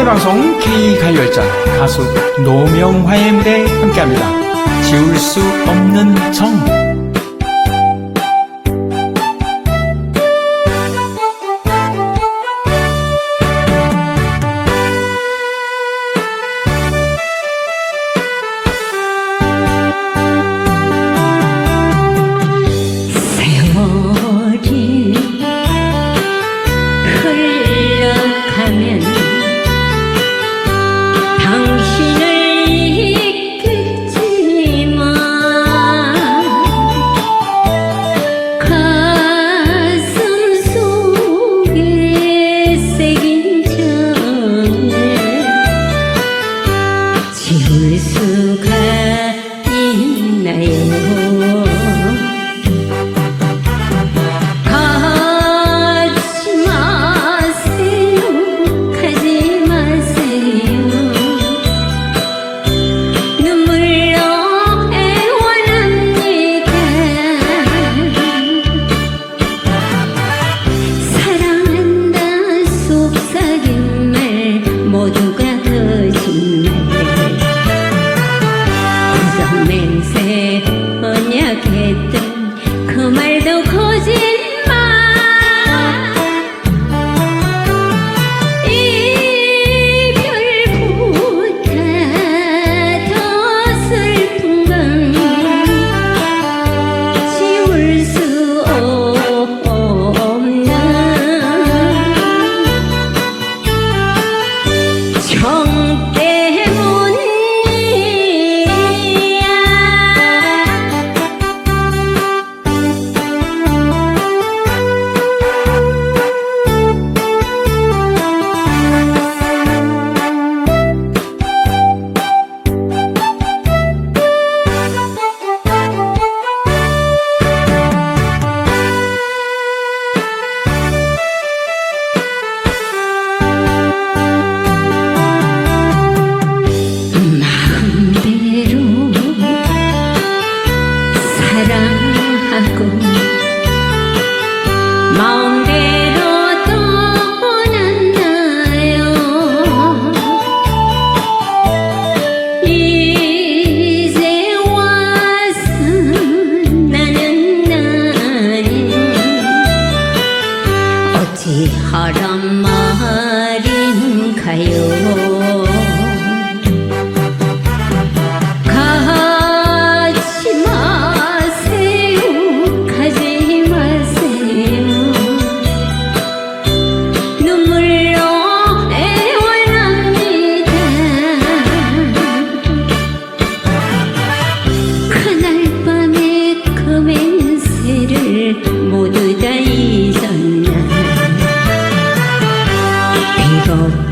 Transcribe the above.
사회 방송 K 가열전 가수 노명화의 무대 함께합니다. 지울 수 없는 정. 예수가 빛나요? မင်းစေအမြတ်ခဲ့တဲ့ 지하란 말인가요? stop